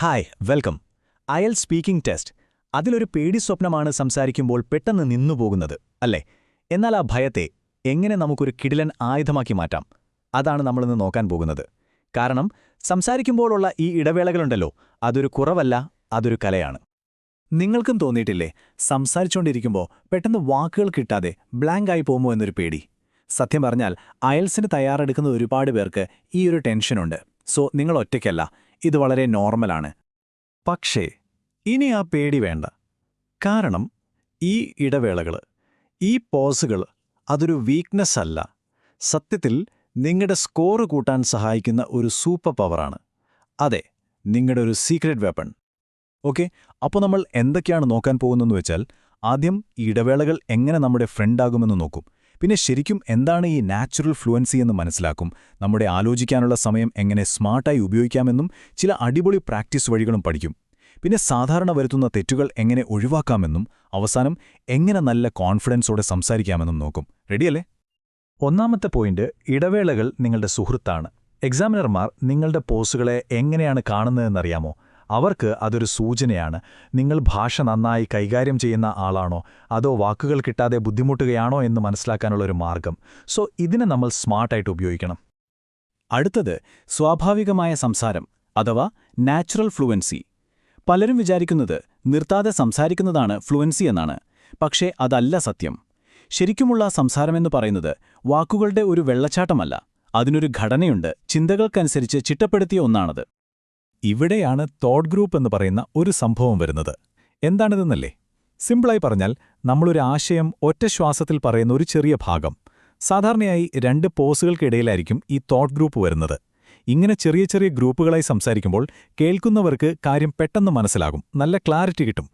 Hi welcome. അയൽ speaking test. അതിലൊരു പേടി സ്വപ്നമാണ് സംസാരിക്കുമ്പോൾ പെട്ടെന്ന് നിന്നുപോകുന്നത് അല്ലേ? എന്നാൽ ആ ഭയത്തെ എങ്ങനെ നമുക്കൊരു കിടിലൻ ആയുധമാക്കി മാറ്റാം? അതാണ് നമ്മളിന്ന് നോക്കാൻ പോകുന്നത്. കാരണം സംസാരിക്കുമ്പോഴുള്ള ഈ ഇടവേളകളുണ്ടല്ലോ അതൊരു കുറവല്ല അതൊരു കലയാണ്. നിങ്ങൾക്കും തോന്നിയിട്ടില്ലേ സംസാരിച്ചുകൊണ്ടിരിക്കുമ്പോൾ പെട്ടെന്ന് വാക്കുകൾ കിട്ടാതെ ബ്ലാങ്ക് ആയി പോകുമോ എന്നൊരു പേടി. സത്യം പറഞ്ഞാൽ അയൽസിന് തയ്യാറെടുക്കുന്ന ഒരുപാട് പേർക്ക് ഈ ഒരു ടെൻഷനുണ്ട്. സോ നിങ്ങൾ ഒറ്റയ്ക്കല്ല ഇത് വളരെ നോർമലാണ്. പക്ഷേ ഇനി ആ പേടി വേണ്ട. കാരണം ഈ ഇടവേളകൾ ഈ പോസുകൾ അതൊരു വീക്ക്നെസ് അല്ല. സത്യത്തിൽ നിങ്ങളുടെ സ്കോർ കൂട്ടാൻ സഹായിക്കുന്ന ഒരു സൂപ്പർ പവറാണ് അതെ നിങ്ങളുടെ ഒരു സീക്രട്ട് വെപ്പൺ ഓക്കെ അപ്പോൾ നമ്മൾ എന്തൊക്കെയാണ് നോക്കാൻ പോകുന്നതെന്ന് വെച്ചാൽ ആദ്യം ഇടവേളകൾ എങ്ങനെ നമ്മുടെ ഫ്രണ്ടാകുമെന്ന് നോക്കും. പിന്നെ ശരിക്കും എന്താണ് ഈ നാച്ചുറൽ ഫ്ലുവൻസി എന്ന് മനസ്സിലാക്കും? നമ്മുടെ ആലോചിക്കാനുള്ള സമയം എങ്ങനെ സ്മാർട്ടായി ഉപയോഗിക്കാമെന്നും ചില അടിപൊളി പ്രാക്ടീസ് വഴികളും പഠിക്കും. പിന്നെ സാധാരണ വരുത്തുന്ന തെറ്റുകൾ എങ്ങനെ ഒഴിവാക്കാമെന്നും അവസാനം എങ്ങനെ നല്ല കോൺഫിഡൻസോടെ സംസാരിക്കാമെന്നും നോക്കും. റെഡിയല്ലേ? ഒന്നാമത്തെ പോയിന്റ് ഇടവേളകൾ നിങ്ങളുടെ സുഹൃത്താണ്. എക്സാമിനർമാർ നിങ്ങളുടെ പോസുകളെ എങ്ങനെയാണ് കാണുന്നതെന്നറിയാമോ? അവർക്ക് അതൊരു സൂചനയാണ്. നിങ്ങൾ ഭാഷ നന്നായി കൈകാര്യം ചെയ്യുന്ന ആളാണോ? അതോ വാക്കുകൾ കിട്ടാതെ ബുദ്ധിമുട്ടുകയാണോ എന്ന് മനസ്സിലാക്കാനുള്ള ഒരു മാർഗം? സോ ഇതിനെ നമ്മൾ സ്മാർട്ടായിട്ട് ഉപയോഗിക്കണം. അടുത്തത് സ്വാഭാവികമായ സംസാരം അഥവാ നാച്ചുറൽ ഫ്ലുവൻസി. പലരും വിചാരിക്കുന്നത് നിർത്താതെ സംസാരിക്കുന്നതാണ് ഫ്ലുവൻസി എന്നാണ്. പക്ഷേ അതല്ല സത്യം. ശരിക്കുമുള്ള സംസാരമെന്ന് പറയുന്നത് വാക്കുകളുടെ ഒരു വെള്ളച്ചാട്ടമല്ല. അതിനൊരു ഘടനയുണ്ട്. ചിന്തകൾക്കനുസരിച്ച് ചിട്ടപ്പെടുത്തിയ ഒന്നാണത്. ഇവിടെയാണ് തോട്ട് ഗ്രൂപ്പ് എന്ന് പറയുന്ന ഒരു സംഭവം വരുന്നത്. എന്താണിതെന്നല്ലേ? സിമ്പിളായി പറഞ്ഞാൽ നമ്മളൊരു ആശയം ഒറ്റ ശ്വാസത്തിൽ പറയുന്ന ഒരു ചെറിയ ഭാഗം. സാധാരണയായി രണ്ട് പോസുകൾക്കിടയിലായിരിക്കും ഈ തോട്ട് ഗ്രൂപ്പ് വരുന്നത്. ഇങ്ങനെ ചെറിയ ചെറിയ ഗ്രൂപ്പുകളായി സംസാരിക്കുമ്പോൾ കേൾക്കുന്നവർക്ക് കാര്യം പെട്ടെന്ന് മനസ്സിലാകും. നല്ല ക്ലാരിറ്റി കിട്ടും.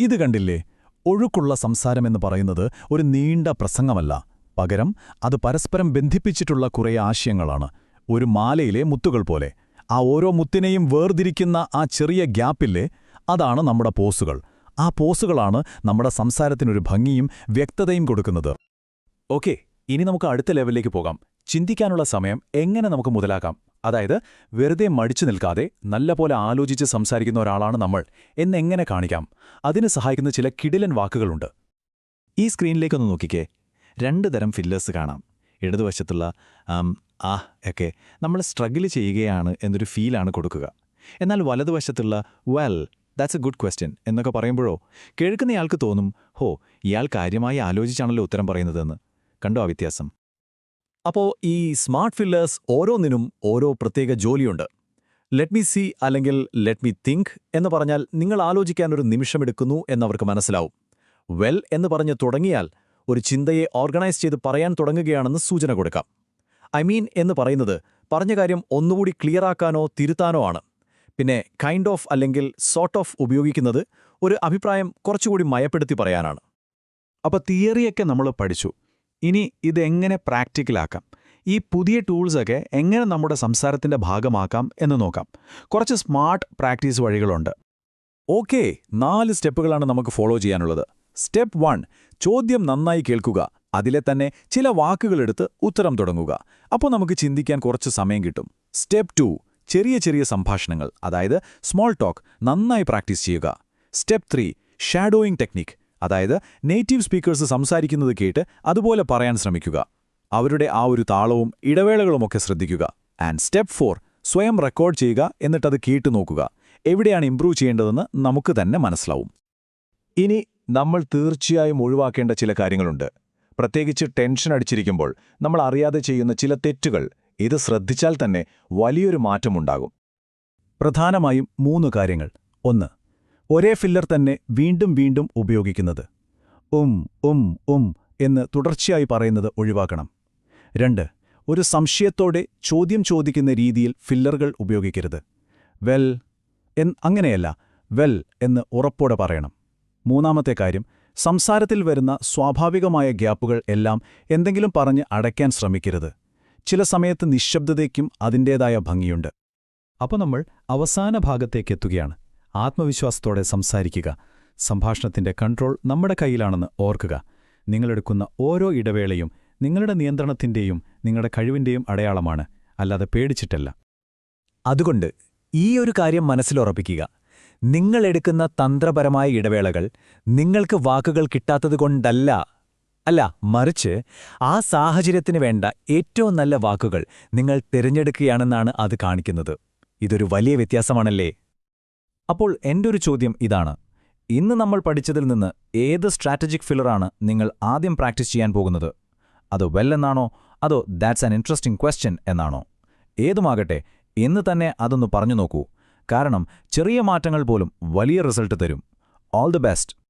ഇത് കണ്ടില്ലേ? ഒഴുക്കുള്ള സംസാരമെന്ന് പറയുന്നത് ഒരു നീണ്ട പ്രസംഗമല്ല. പകരം അത് പരസ്പരം ബന്ധിപ്പിച്ചിട്ടുള്ള കുറേ ആശയങ്ങളാണ്. ഒരു മാലയിലെ മുത്തുകൾ പോലെ. ആ ഓരോ മുത്തിനെയും വേർതിരിക്കുന്ന ആ ചെറിയ ഗ്യാപ്പില്ലേ? അതാണ് നമ്മുടെ പോസുകൾ. ആ പോസുകളാണ് നമ്മുടെ സംസാരത്തിനൊരു ഭംഗിയും വ്യക്തതയും കൊടുക്കുന്നത്. ഓക്കെ ഇനി നമുക്ക് അടുത്ത ലെവലിലേക്ക് പോകാം. ചിന്തിക്കാനുള്ള സമയം എങ്ങനെ നമുക്ക് മുതലാക്കാം? അതായത് വെറുതെ മടിച്ചു നിൽക്കാതെ നല്ലപോലെ ആലോചിച്ച് സംസാരിക്കുന്ന ഒരാളാണ് നമ്മൾ എന്നെങ്ങനെ കാണിക്കാം? അതിന് സഹായിക്കുന്ന ചില കിടിലൻ വാക്കുകളുണ്ട്. ഈ സ്ക്രീനിലേക്കൊന്ന് നോക്കിക്കേ. രണ്ട് തരം ഫില്ലേഴ്സ് കാണാം. ഇടതുവശത്തുള്ള ആം, ഒക്കെ. നമ്മൾ സ്ട്രഗിൾ ചെയ്യുകയാണ് എന്നൊരു ഫീലാണ് കൊടുക്കുക. എന്നാൽ വലതുവശത്തുള്ള well that's a good question എന്നൊക്കെ പറയുമ്പോഴോ കേൾക്കുന്നയാൾക്ക് തോന്നും ഹോ ഇയാൾ കാര്യമായി ആലോചിച്ചാണല്ലോ ഉത്തരം പറയുന്നതെന്ന്. കണ്ടോ ആ വ്യത്യാസം? അപ്പോൾ ഈ സ്മാർട്ട് ഫില്ലേഴ്സ് ഓരോന്നിനും ഓരോ പ്രത്യേക ജോലിയുണ്ട്. ലെറ്റ് മീ സി അല്ലെങ്കിൽ ലെറ്റ് മീ തിങ്ക് എന്ന് പറഞ്ഞാൽ നിങ്ങൾ ആലോചിക്കാൻ ഒരു നിമിഷമെടുക്കുന്നു എന്നവർക്ക് മനസ്സിലാവും. വെൽ എന്ന് പറഞ്ഞ് തുടങ്ങിയാൽ ഒരു ചിന്തയെ ഓർഗനൈസ് ചെയ്ത് പറയാൻ തുടങ്ങുകയാണെന്ന് സൂചന കൊടുക്കാം. ഐ മീൻ എന്ന് പറയുന്നത് പറഞ്ഞ കാര്യം ഒന്നുകൂടി ക്ലിയറാക്കാനോ തിരുത്താനോ ആണ്. പിന്നെ കൈൻഡ് ഓഫ് അല്ലെങ്കിൽ സോർട്ട് ഓഫ് ഉപയോഗിക്കുന്നത് ഒരു അഭിപ്രായം കുറച്ചുകൂടി മയപ്പെടുത്തി പറയാനാണ്. അപ്പോൾ തിയറിയൊക്കെ നമ്മൾ പഠിച്ചു. ഇനി ഇതെങ്ങനെ പ്രാക്ടിക്കലാക്കാം ഈ പുതിയ ടൂൾസൊക്കെ എങ്ങനെ നമ്മുടെ സംസാരത്തിന്റെ ഭാഗമാക്കാം എന്ന് നോക്കാം. കുറച്ച് സ്മാർട്ട് പ്രാക്ടീസ് വഴികളുണ്ട്. ഓക്കെ നാല് സ്റ്റെപ്പുകളാണ് നമുക്ക് ഫോളോ ചെയ്യാനുള്ളത്. സ്റ്റെപ്പ് വൺ ചോദ്യം നന്നായി കേൾക്കുക. അതിലെ തന്നെ ചില വാക്കുകളെടുത്ത് ഉത്തരം തുടങ്ങുക. അപ്പോൾ നമുക്ക് ചിന്തിക്കാൻ കുറച്ച് സമയം കിട്ടും. സ്റ്റെപ്പ് ടു ചെറിയ ചെറിയ സംഭാഷണങ്ങൾ അതായത് സ്മോൾ ടോക്ക് നന്നായി പ്രാക്ടീസ് ചെയ്യുക. സ്റ്റെപ്പ് ത്രീ ഷാഡോയിങ് ടെക്നിക് അതായത് നേറ്റീവ് സ്പീക്കേഴ്സ് സംസാരിക്കുന്നത് കേട്ട് അതുപോലെ പറയാൻ ശ്രമിക്കുക. അവരുടെ ആ ഒരു താളവും ഇടവേളകളുമൊക്കെ ശ്രദ്ധിക്കുക. ആൻഡ് സ്റ്റെപ്പ് ഫോർ സ്വയം റെക്കോർഡ് ചെയ്യുക എന്നിട്ടത് കേട്ടു നോക്കുക. എവിടെയാണ് ഇംപ്രൂവ് ചെയ്യേണ്ടതെന്ന് നമുക്ക് തന്നെ മനസ്സിലാവും. ഇനി നമ്മൾ തീർച്ചയായും ഒഴിവാക്കേണ്ട ചില കാര്യങ്ങളുണ്ട്. പ്രത്യേകിച്ച് ടെൻഷൻ അടിച്ചിരിക്കുമ്പോൾ നമ്മൾ അറിയാതെ ചെയ്യുന്ന ചില തെറ്റുകൾ ഇത് ശ്രദ്ധിച്ചാൽ തന്നെ വലിയൊരു മാറ്റമുണ്ടാകും. പ്രധാനമായും മൂന്ന് കാര്യങ്ങൾ. ഒന്ന് ഒരേ ഫില്ലർ തന്നെ വീണ്ടും വീണ്ടും ഉപയോഗിക്കുന്നത്. ഉം ഉം ഉം എന്ന് തുടർച്ചയായി പറയുന്നത് ഒഴിവാക്കണം. രണ്ട് ഒരു സംശയത്തോടെ ചോദ്യം ചോദിക്കുന്ന രീതിയിൽ ഫില്ലറുകൾ ഉപയോഗിക്കരുത്. വെൽ എൻ അങ്ങനെയല്ല വെൽ എന്ന് ഉറപ്പോടെ പറയണം. മൂന്നാമത്തെ കാര്യം സംസാരത്തിൽ വരുന്ന സ്വാഭാവികമായ ഗ്യാപ്പുകൾ എല്ലാം എന്തെങ്കിലും പറഞ്ഞ് അടയ്ക്കാൻ ശ്രമിക്കരുത്. ചില സമയത്ത് നിശബ്ദതയ്ക്കും അതിന്റേതായ ഭംഗിയുണ്ട്. അപ്പോൾ നമ്മൾ അവസാന ഭാഗത്തേക്കെത്തുകയാണ് ആത്മവിശ്വാസത്തോടെ സംസാരിക്കുക. സംഭാഷണത്തിന്റെ കൺട്രോൾ നമ്മുടെ കയ്യിലാണെന്ന് ഓർക്കുക. നിങ്ങളെടുക്കുന്ന ഓരോ ഇടവേളയും നിങ്ങളുടെ നിയന്ത്രണത്തിന്റെയും നിങ്ങളുടെ കഴിവിന്റെയും അടയാളമാണ്. അല്ലാതെ പേടിച്ചിട്ടല്ല. അതുകൊണ്ട് ഈ ഒരു കാര്യം മനസ്സിലുറപ്പിക്കുക നിങ്ങളെടുക്കുന്ന തന്ത്രപരമായ ഇടവേളകൾ നിങ്ങൾക്ക് വാക്കുകൾ കിട്ടാത്തതുകൊണ്ടല്ല അല്ല മറിച്ച് ആ സാഹചര്യത്തിന് വേണ്ട ഏറ്റവും നല്ല വാക്കുകൾ നിങ്ങൾ തിരഞ്ഞെടുക്കുകയാണെന്നാണ് അത് കാണിക്കുന്നത്. ഇതൊരു വലിയ വ്യത്യാസമാണല്ലേ? അപ്പോൾ എന്റെ ഒരു ചോദ്യം ഇതാണ്. ഇന്ന് നമ്മൾ പഠിച്ചതിൽ നിന്ന് ഏത് സ്ട്രാറ്റജിക് ഫില്ലറാണ് നിങ്ങൾ ആദ്യം പ്രാക്ടീസ് ചെയ്യാൻ പോകുന്നത്? അത് വെൽ എന്നാണോ? അതോ ദാറ്റ്സ് ആൻ ഇൻട്രസ്റ്റിംഗ് ക്വസ്റ്റ്യൻ എന്നാണോ? ഏതുമാകട്ടെ ഇന്ന് തന്നെ അതൊന്ന് പറഞ്ഞു നോക്കൂ. കാരണം ചെറിയ മാറ്റങ്ങൾ പോലും വലിയ റിസൾട്ട് തരും. All the best